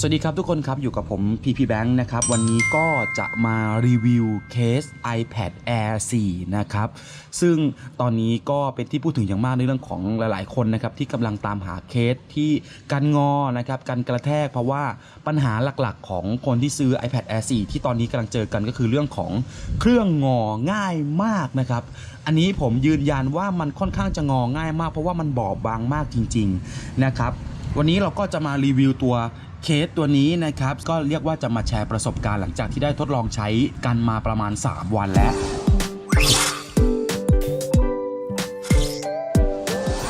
สวัสดีครับทุกคนครับ อยู่กับผม PP Bank นะครับ วันนี้ก็จะมารีวิวเคส iPad Air 4 นะครับ ซึ่งตอนนี้ก็เป็นที่พูดถึงอย่างมากในเรื่องของหลาย ๆ คนนะครับ ที่กำลังตามหาเคสที่กันงอนะครับกันกระแทกเพราะว่าปัญหาหลักๆ ของคนที่ซื้อ iPad Air 4 ที่ตอนนี้กำลังเจอกันก็คือเรื่องของเครื่องงอง่ายมากนะครับ อันนี้ผมยืนยันว่ามันค่อนข้างจะงอง่ายมาก เพราะว่ามันบอบบางมากจริง ๆ นะครับวันนี้เราก็จะมารีวิวตัว เคสตัวนี้นะครับก็เรียกว่าจะมาแชร์ประสบการณ์หลังจากที่ได้ทดลองใช้กันมาประมาณ 3 วันแล้ว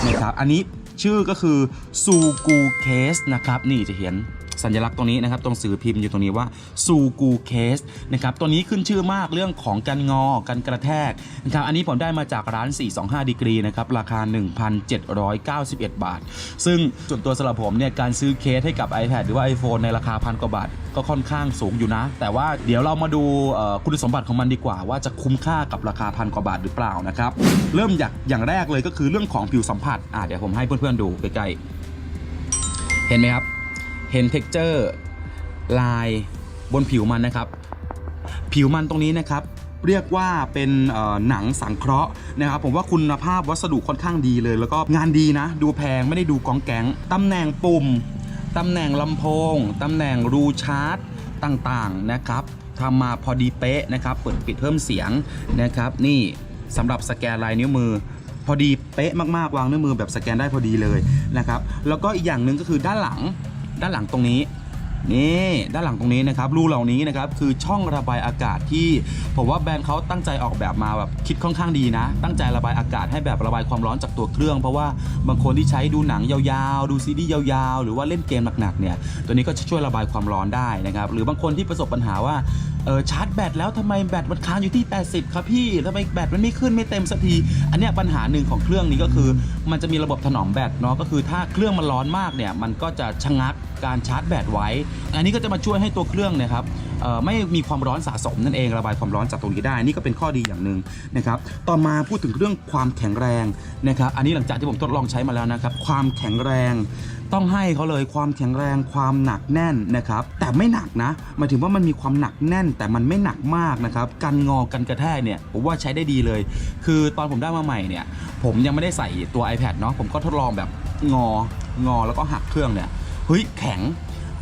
นะครับอันนี้ชื่อก็คือซูกูเคสนะครับ นี่จะเห็น สัญลักษณ์ตรงนี้นะครับตรงสื่อพิมพ์อยู่ตรงนี้ว่าซูกูเคสนะครับตัวนี้ขึ้นชื่อมากเรื่องของการงอการกระแทกนะครับอันนี้ผมได้มาจากร้าน 425ดีกรีนะครับราคา 1,791 บาท ซึ่งส่วนตัวสำหรับผมเนี่ยการซื้อเคสให้กับ iPad หรือว่า iPhone ในราคาพันกว่าบาทก็ค่อนข้างสูงอยู่นะ แต่ว่าเดี๋ยวเรามาดูคุณสมบัติของมันดีกว่า ว่าจะคุ้มค่ากับราคาพันกว่าบาทหรือเปล่านะครับเริ่มจากอย่างแรกเลยก็คือเรื่องของผิวสัมผัสอะเดี๋ยวผมให้เพื่อนๆดูใกล้ๆเห็นไหมครับ เห็น texture ลายบนผิวมันนะครับ ผิวมันตรงนี้นะครับเรียกว่าเป็นหนังสังเคราะห์นะครับผมว่าคุณภาพวัสดุค่อนข้างดีเลย แล้วก็งานดีนะ ดูแพงไม่ได้ดูกองแกงตำแหน่งปุ่มตำแหน่งลำโพงตำแหน่งรูชาร์จต่างๆนะครับทำมาพอดีเป๊ะนะครับเปิดปิดเพิ่มเสียงนะครับ นี่สำหรับสแกนลายนิ้วมือ พอดีเป๊ะมากๆวางนิ้วมือแบบสแกนได้พอดีเลยนะครับแล้วก็อีกอย่างหนึ่งก็คือด้านหลัง ด้านหลังตรงนี้นี่ด้านหลังตรงนี้นะครับรูเหล่านี้นะครับคือช่องระบายอากาศที่ผมว่าแบรนด์เขาตั้งใจออกแบบมาแบบคิดค่อนข้างดีนะ ตั้งใจระบายอากาศให้แบบระบายความร้อนจากตัวเครื่อง เพราะว่าบางคนที่ใช้ดูหนังยาวๆ ดูซีรีส์ยาวๆ หรือว่าเล่นเกมหนักๆเนี่ยตัวนี้ก็จะช่วยระบายความร้อนได้นะครับหรือบางคนที่ประสบปัญหาว่า เออชาร์จแบตแล้วทำไมแบตมันค้างอยู่ที่ 80 ครับพี่ทำไมแบตมันไม่ขึ้นไม่เต็มสักที อันเนี้ยปัญหาหนึ่งของเครื่องนี้ก็คือ มันจะมีระบบถนอมแบตเนาะก็คือถ้าเครื่องมันร้อนมากเนี่ยมันก็จะชะงักการชาร์จแบตไว้ อันนี้ก็จะมาช่วยให้ตัวเครื่องนะครับไม่มีความร้อนสะสมนั่นเองระบายความร้อนจากตรงนี้ได้ นี่ก็เป็นข้อดีอย่างหนึ่งนะครับต่อมาพูดถึงเรื่องความแข็งแรงนะครับอันนี้หลังจากที่ผมทดลองใช้มาแล้วนะครับความแข็งแรง ต้องให้เขาเลยความแข็งแรงความหนักแน่นนะครับ แต่ไม่หนักนะหมายถึงว่ามันมีความหนักแน่น แต่มันไม่หนักมากนะครับกันงอกันกระแทกเนี่ยผมว่าใช้ได้ดีเลย คือตอนผมได้มาใหม่เนี่ย ผมยังไม่ได้ใส่ตัว iPad เนาะผมก็ทดลองแบบงองอแล้วก็หักเครื่องเนี่ยเฮ้ยแข็ง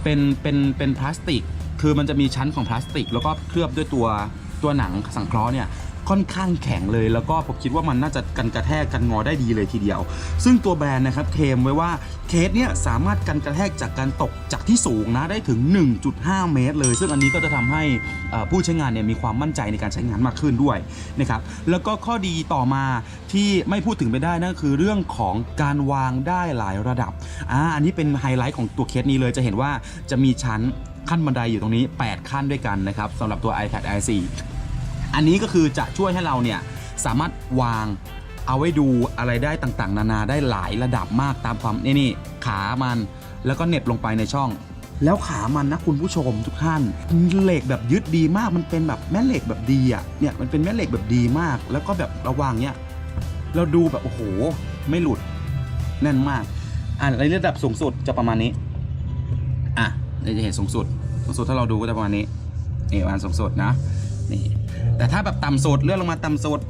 เป็นเป็นเป็นพลาสติก คือมันจะมีชั้นของพลาสติก แล้วก็เคลือบด้วยตัวตัวหนังสังเคราะห์เนี่ย ค่อนข้างแข็งเลย แล้วก็ผมคิดว่ามันน่าจะกันกระแทกกันงอได้ดีเลยทีเดียว ซึ่งตัวแบรนด์นะครับเคลมไว้ว่าเคสเนี่ยสามารถกันกระแทกจากการตกจากที่สูงนะได้ถึง 1.5 เมตรเลย ซึ่งอันนี้ก็จะทำให้ผู้ใช้งานเนี่ยมีความมั่นใจในการใช้งานมากขึ้นด้วยนะครับแล้วก็ข้อดีต่อมาที่ไม่พูดถึงไม่ได้นั่นคือเรื่องของการวางได้หลายระดับอ่าอันนี้เป็นไฮไลท์ของตัวเคสนี้เลยจะเห็นว่าจะมีชั้นขั้นบันไดอยู่ตรงนี้ 8 ขั้นด้วยกันนะครับสำหรับตัว iPad Air 4 อันนี้ก็คือจะช่วยให้เราเนี่ยสามารถวางเอาไว้ดูอะไรได้ต่างๆ นานาได้หลายระดับมากตามความนี่นี่ขามันแล้วก็เน็บลงไปในช่อง แล้วขามันนะคุณผู้ชมทุกท่านเหล็กแบบยึดดีมากมันเป็นแบบแม่เหล็กแบบดีอะเนี่ยมันเป็นแม่เหล็กแบบดีมาก แล้วก็แบบระวางเนี่ยเราดูแบบโอ้โหไม่หลุดแน่นมากอะในระดับสูงสุดจะประมาณนี้อะเราจะเห็นสูงสุด สูงสุดถ้าเราดูก็จะประมาณนี้นี่ประมาณสูงสุดนะนี่ แต่ถ้าแบบต่ำสุดเลื่อนลงมาต่ำสุด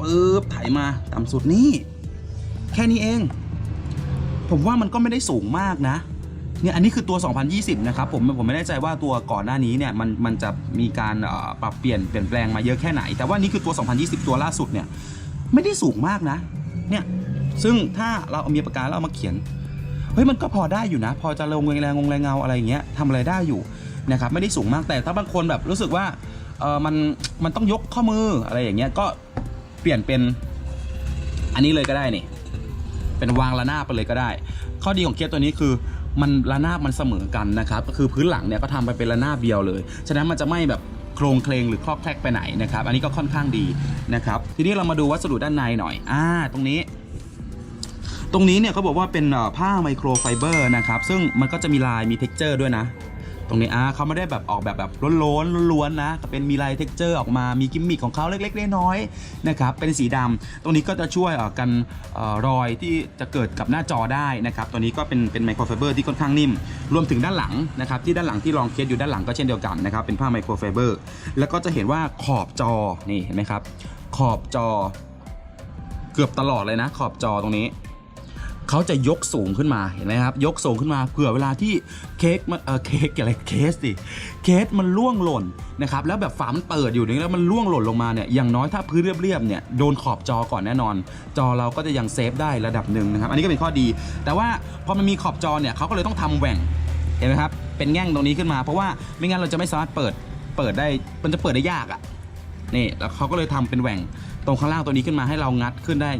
ปึ๊บไถมาต่ำสุดนี่ แค่นี้เอง ผมว่ามันก็ไม่ได้สูงมากนะเนี่ยอันนี้คือตัว 2020 นะครับผมผมไม่แน่ใจว่าตัวก่อนหน้านี้เนี่ยมันมันจะมีการปรับเปลี่ยนเปลี่ยนแปลงมาเยอะแค่ไหน แต่ว่านี่คือตัว 2020 ตัวล่าสุดเนี่ยไม่ได้สูงมากนะเนี่ยซึ่งถ้าเราเอามีปากกาแล้วเอามาเขียนเฮ้ยมันก็พอได้อยู่นะ พอจะลงแรงงงแรงเงาอะไรอย่างเงี้ยทำอะไรได้อยู่นะครับไม่ได้สูงมากแต่ถ้าบางคนแบบรู้สึกว่า เออมันมันต้องยกข้อมืออะไรอย่างเงี้ยก็เปลี่ยนเป็นอันนี้เลยก็ได้นี่ เป็นวางระนาบไปเลยก็ได้ ข้อดีของเคสตัวนี้คือมันระนาบมันเสมอกันนะครับก็คือพื้นหลังเนี่ยก็ทำไปเป็นระนาบเดียวเลย ฉะนั้นมันจะไม่แบบโครงเคลงหรือคลอกแคลกไปไหนนะครับ อันนี้ก็ค่อนข้างดีนะครับ ทีนี้เรามาดูวัสดุด้านในหน่อย อ่า ตรงนี้ ตรงนี้เนี่ยเขาบอกว่าเป็นผ้าไมโครไฟเบอร์นะครับ ซึ่งมันก็จะมีลายมีเท็กเจอร์ด้วยนะ ตรงนี้อะเขาไม่ได้แบบออกแบบแบบล้นๆล้วนๆนะก็เป็นมีลายเท็กเจอร์ออกมามีกิมมิคของเขาเล็กๆน้อยๆนะครับเป็นสีดำตรงนี้ก็จะช่วยออกันออรอยที่จะเกิดกับหน้าจอได้นะครับตัวนี้ก็เป็นเป็นไมโครไฟเบอร์ที่ค่อนข้างนิ่ม รวมถึงด้านหลังนะครับที่ด้านหลังที่รองเคสอยู่ด้านหลังก็เช่นเดียวกันนะครับเป็นผ้าไมโครไฟเบอร์แล้วก็จะเห็นว่าขอบจอนี่เห็นไหมครับขอบจอเกือบตลอดเลยนะ ขอบจอตรงนี้ เขาจะยกสูงขึ้นมาเห็นไหมครับ ยกสูงขึ้นมาเผื่อเวลาที่เค้กมันเออเค้กอะไรเคสดิเคสมันล่วงหล่นนะครับแล้วแบบฝามันเปิดอยู่นี่แล้วมันล่วงหล่นลงมาเนี่ยอย่างน้อยถ้าพื้นเรียบๆเนี่ยโดนขอบจอก่อนแน่นอน จอเราก็จะยังเซฟได้ระดับหนึ่งนะครับอันนี้ก็เป็นข้อดี แต่ว่าพอมันมีขอบจอเนี่ยเขาก็เลยต้องทำแหว่งเห็นไหมครับเป็นแง่งตรงนี้ขึ้นมา เพราะว่าไม่งั้นเราจะไม่สามารถเปิดเปิดได้มันจะเปิดได้ยากอะนี่แล้วเขาก็เลยทำเป็นแหว่ง รงข้างล่างตัวนี้ขึ้นมาให้เรางัดขึ้นได้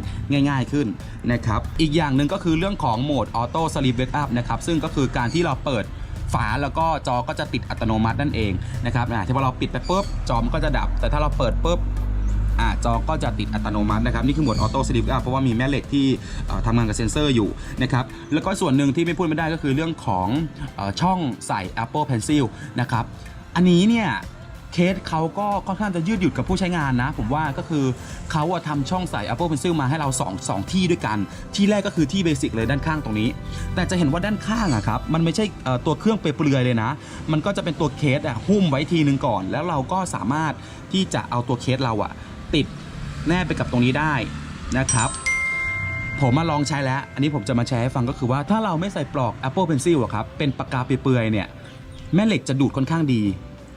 ง่ายๆขึ้นนะครับอีกอย่างหนึ่งก็คือเรื่องของโหมดออโต้สลีปเวกอัพนะครับซึ่งก็คือการที่เราเปิดฝาแล้วก็จอก็จะติดอัตโนมัตินั่นเองนะครับอ่าที่พอเราปิดไปปุ๊บจอมันก็จะดับ แต่ถ้าเราเปิดปุ๊บอ่าจอก็จะติดอัตโนมัตินะครับนี่คือโหมดออโต้สลีปอัพเพราะว่ามีแม่เหล็กที่ทำงานกับเซ็นเซอร์อยู่นะครับแล้วก็ส่วนหนึ่งที่ไม่พูดไม่ได้ก็คือเรื่องของอช่องใส่ Apple Pencil นะครับอันนี้เนี่ย เคสเขาก็ค่อนข้างจะยืดหยุ่นกับผู้ใช้งานนะ ผมว่าก็คือเขาอะทำช่องใส่ Apple Pencil มาให้เรา2 2ที่ด้วยกัน ที่แรกก็คือที่เบสิกเลยด้านข้างตรงนี้ แต่จะเห็นว่าด้านข้างอะครับ มันไม่ใช่ตัวเครื่องเปลือยเลยนะ มันก็จะเป็นตัวเคสอะหุ้มไว้ทีนึงก่อน แล้วเราก็สามารถที่จะเอาตัวเคสเราอะติดแนบไปกับตรงนี้ได้นะครับผมมาลองใช้แล้ว อันนี้ผมจะมาแชร์ให้ฟังก็คือว่าถ้าเราไม่ใส่ปลอก Apple Pencil อะครับ เป็นปากกาเปื่อยเนี่ย แม่เหล็กจะดูดค่อนข้างดี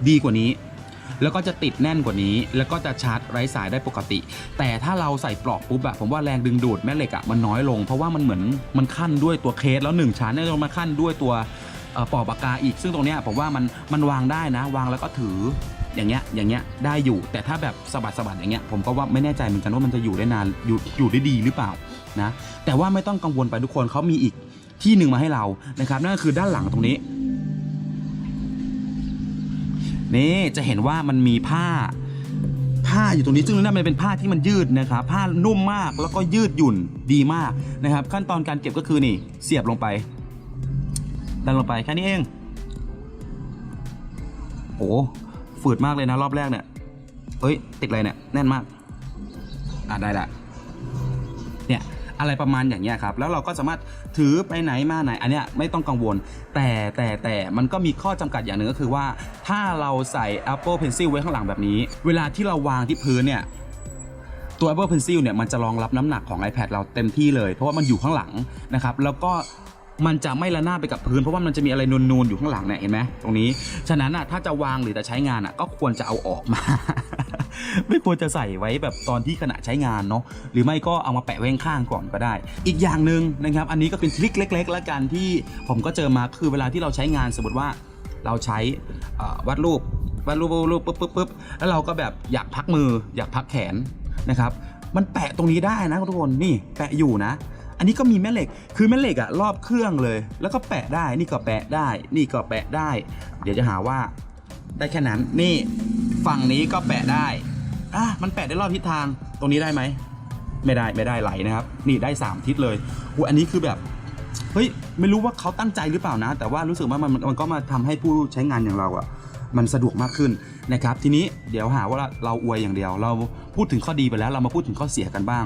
ดีกว่านี้ แล้วก็จะติดแน่นกว่านี้ แล้วก็จะชาร์จไร้สายได้ปกติ แต่ถ้าเราใส่ปลอกปุ๊บอะผมว่าแรงดึงดูดแม่เหล็กอะมันน้อยลง เพราะว่ามันเหมือนมันขั้นด้วยตัวเคสแล้วหนึ่งชั้นเนี่ยมาขั้นด้วยตัวปลอกปากกาอีก ซึ่งตรงเนี้ยผมว่ามันมันวางได้นะ วางแล้วก็ถืออย่างเงี้ยอย่างเงี้ยได้อยู่ แต่ถ้าแบบสะบัดสะบัดอย่างเงี้ยผมก็ว่าไม่แน่ใจเหมือนกันว่ามันจะอยู่ได้นานอยู่อยู่ได้ดีหรือเปล่านะแต่ว่าไม่ต้องกังวลไปทุกคนเขามีอีกที่หนึ่งมาให้เรานะครับนั่นก็คือด้านหลังตรงนี้ นี่จะเห็นว่ามันมีผ้า ผ้าอยู่ตรงนี้ซึ่งนั่นมันเป็นผ้าที่มันยืดนะครับผ้านุ่มมากแล้วก็ยืดหยุ่นดีมากนะครับ ขั้นตอนการเก็บก็คือนี่ เสียบลงไปดันลงไปแค่นี้เองโอ้ฝืดมากเลยนะรอบแรกเนี่ยเฮ้ยติดอะไรเนี่ยแน่นมากอะได้ละเนี่ย อะไรประมาณอย่างเงี้ยครับแล้วเราก็สามารถถือไปไหนมาไหนอันเนี้ยไม่ต้องกังวล แต่แต่แต่มันก็มีข้อจำกัดอย่างหนึ่งก็คือว่า ถ้าเราใส่ Apple Pencil ไว้ข้างหลังแบบนี้ เวลาที่เราวางที่พื้นเนี่ยตัว Apple Pencil เนี่ยมันจะรองรับน้ำหนักของ iPad เราเต็มที่เลย เพราะว่ามันอยู่ข้างหลังนะครับแล้วก็มันจะไม่ระนาบไปกับพื้นเพราะว่ามันจะมีอะไรนูนๆอยู่ข้างหลังเนี่ยเห็นไหมตรงนี้ ฉะนั้นอะถ้าจะวางหรือจะใช้งานอะก็ควรจะเอาออกมา ไม่ควรจะใส่ไว้แบบตอนที่ขณะใช้งานเนาะหรือไม่ก็เอามาแปะไว้ข้างก่อนก็ได้ อีกอย่างหนึ่งนะครับ อันนี้ก็เป็นทริคเล็ก ๆ แล้วกันที่ผมก็เจอมาคือเวลาที่เราใช้งานสมมติว่าเราใช้วาดรูปวาดรูปวาดรูปปุ๊บปุ๊บปุ๊บแล้วเราก็แบบอยากพักมืออยากพักแขนนะครับ มันแปะตรงนี้ได้นะทุกคนนี่แปะอยู่นะ อันนี้ก็มีแม่เหล็กคือแม่เหล็กอะรอบเครื่องเลย แล้วก็แปะได้นี่ก็แปะได้ นี่ก็แปะได้ เดี๋ยวจะหาว่าได้แค่นั้นนี่ฝั่งนี้ก็แปะได้ มันแปะได้รอบทิศทางตรงนี้ได้ไหมไม่ได้ไม่ได้ไหลนะครับ นี่ได้ 3 ทิศเลยอู้อันนี้คือแบบเฮ้ยไม่รู้ว่าเขาตั้งใจหรือเปล่านะ แต่ว่ารู้สึกว่ามันมันก็มาทำให้ผู้ใช้งานอย่างเราอะมันสะดวกมากขึ้นนะครับ ทีนี้เดี๋ยวหาว่าเราอวยอย่างเดียว เราพูดถึงข้อดีไปแล้วเรามาพูดถึงข้อเสียกันบ้าง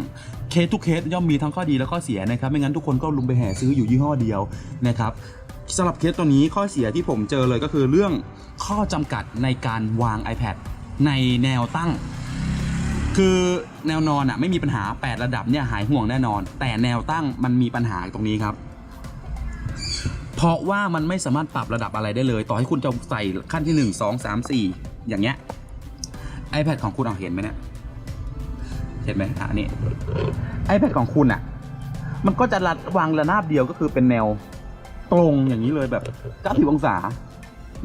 เคสทุกเคสย่อมมีทั้งข้อดีและข้อเสียนะครับ ไม่งั้นทุกคนก็ลุมไปแห่ซื้ออยู่ยี่ห้อเดียวนะครับสำหรับเคสตัวนี้ข้อเสียที่ผมเจอเลยก็คือเรื่องข้อจำกัดในการวาง iPad ในแนวตั้ง คือแนวนอนอะไม่มีปัญหา 8 ระดับเนี่ยหายห่วงแน่นอน แต่แนวตั้งมันมีปัญหาตรงนี้ครับ เพราะว่ามันไม่สามารถปรับระดับอะไรได้เลย ต่อให้คุณจะใส่ขั้นที่ 1 2 3 4 อย่างเงี้ย iPad ของคุณเอาเห็นไหมเนี่ยเห็นไหมอะนี่ iPad ของคุณอะ มันก็จะรัดวางระนาบเดียวก็คือเป็นแนวตรงอย่างนี้เลยแบบ90องศา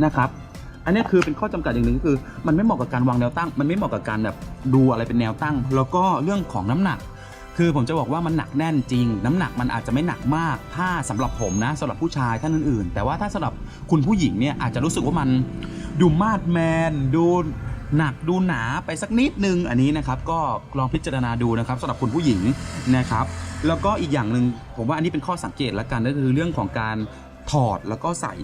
นะครับ อันนี้คือเป็นข้อจำกัดอย่างหนึ่งก็คือ มันไม่เหมาะกับการวางแนวตั้ง มันไม่เหมาะกับการแบบ ดูอะไรเป็นแนวตั้ง แล้วก็เรื่องของน้ำหนัก คือผมจะบอกว่ามันหนักแน่นจริง น้ำหนักมันอาจจะไม่หนักมาก ถ้าสำหรับผมนะสำหรับผู้ชายท่านอื่นๆ แต่ว่าถ้าสำหรับคุณผู้หญิงเนี่ยอาจจะรู้สึกว่ามันดูมาดแมนดูหนักดูหนาไปสักนิดนึงอันนี้นะครับก็ลองพิจารณาดูนะครับสำหรับคุณผู้หญิงนะครับ แล้วก็อีกอย่างหนึ่งผมว่าอันนี้เป็นข้อสังเกตละกันก็คือเรื่องของการถอดแล้วก็ใส่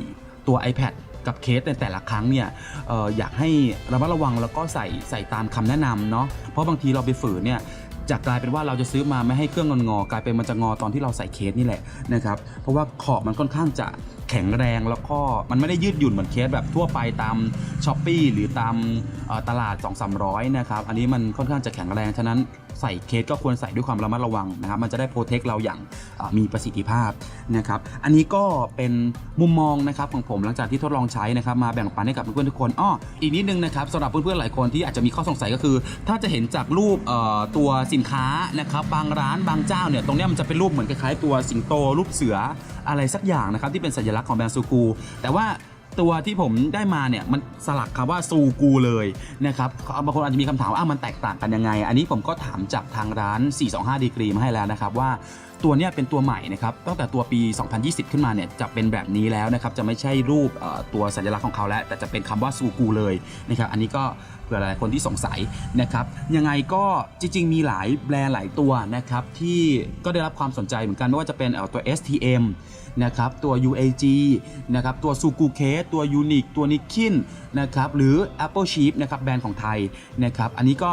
ตัว iPad กับเคสในแต่ละครั้งเนี่ยอออยากให้ระมัดระวังแล้วก็ใส่ใส่ตามคำแนะนำเนาะเพราะบางทีเราไปฝืนเนี่ยจะกลายเป็นว่าเราจะซื้อมาไม่ให้เครื่องงอนงอกลายเป็นมันจะงอตอนที่เราใส่เคสนี่แหละนะครับเพราะว่าขอบมันค่อนข้างจะแข็งแรงแล้วก็มันไม่ได้ยืดหยุ่นเหมือนเคสแบบทั่วไปตามช้อปปีหรือตามเอ่อตลาด 2 3 0 0 นะครับ อันนี้มันค่อนข้างจะแข็งแรง ฉะนั้นใส่เคสก็ควรใส่ด้วยความระมัดระวังนะครับ มันจะได้โปรเทคเราอย่างมีประสิทธิภาพนะครับ อันนี้ก็เป็นมุมมองนะครับของผมหลังจากที่ทดลองใช้นะครับ มาแบ่งปันให้กับเพื่อนๆทุกคนอ้ออีกนิดนึงนะครับสำหรับเพื่อนๆหลายคนที่อาจจะมีข้อสงสัยก็คือ ถ้าจะเห็นจากรูปตัวสินค้านะครับ บางร้านบางเจ้าเนี่ยตรงนี้มันจะเป็นรูปเหมือนคล้ายๆตัวสิงโตรูปเสือ อะไรสักอย่างนะครับที่เป็นสัญลักษณ์ของแบรนด์ซูกู แต่ว่าตัวที่ผมได้มาเนี่ยมันสลักคำว่าซูกูเลยนะครับบางคนอาจจะมีคำถามว่าอ้าวมันแตกต่างกันยังไง อันนี้ผมก็ถามจากทางร้าน 425 ดีกรีมาให้แล้วนะครับว่าตัวเนี้ยเป็นตัวใหม่นะครับตั้งแต่ตัวปี 2020 ขึ้นมาเนี่ยจะเป็นแบบนี้แล้วนะครับจะไม่ใช่รูปตัวสัญลักษณ์ของเขาแล้ว แต่จะเป็นคำว่าซูกูเลยนะครับอันนี้ก็ เผื่อหลายคนที่สงสัยนะครับยังไงก็จริง ๆ มีหลายแบรนด์หลายตัวนะครับที่ก็ได้รับความสนใจเหมือนกันไม่ว่าจะเป็นตัว STM นะครับตัว UAG นะครับตัว Suku c a s e ตัว Unique ตัว Nikin นะครับหรือ Apple Sheep นะครับแบรนด์ของไทยนะครับอันนี้ก็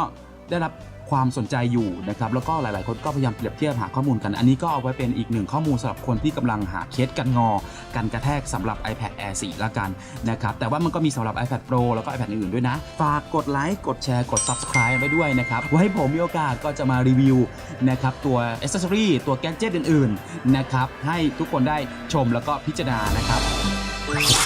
ได้รับ ความสนใจอยู่นะครับแล้วก็หลาย ๆ คนก็พยายามเปรียบเทียบหาข้อมูลกัน อันนี้ก็เอาไว้เป็นอีกหนึ่งข้อมูลสำหรับคนที่กำลังหาเคสกันงอ กันกระแทกสำหรับ iPad Air 4 ละกันนะครับแต่ว่ามันก็มีสำหรับ iPad Pro แล้วก็ iPad อื่น ๆ ด้วยนะ ฝากกดไลค์กดแชร์กด Subscribe ไว้ด้วยนะครับไว้ผมมีโอกาสก็จะมารีวิวนะครับตัว Accessory ตัวแกดเจิตอื่น ๆ นะครับให้ทุกคนได้ชมแล้วก็พิจารณานะครับ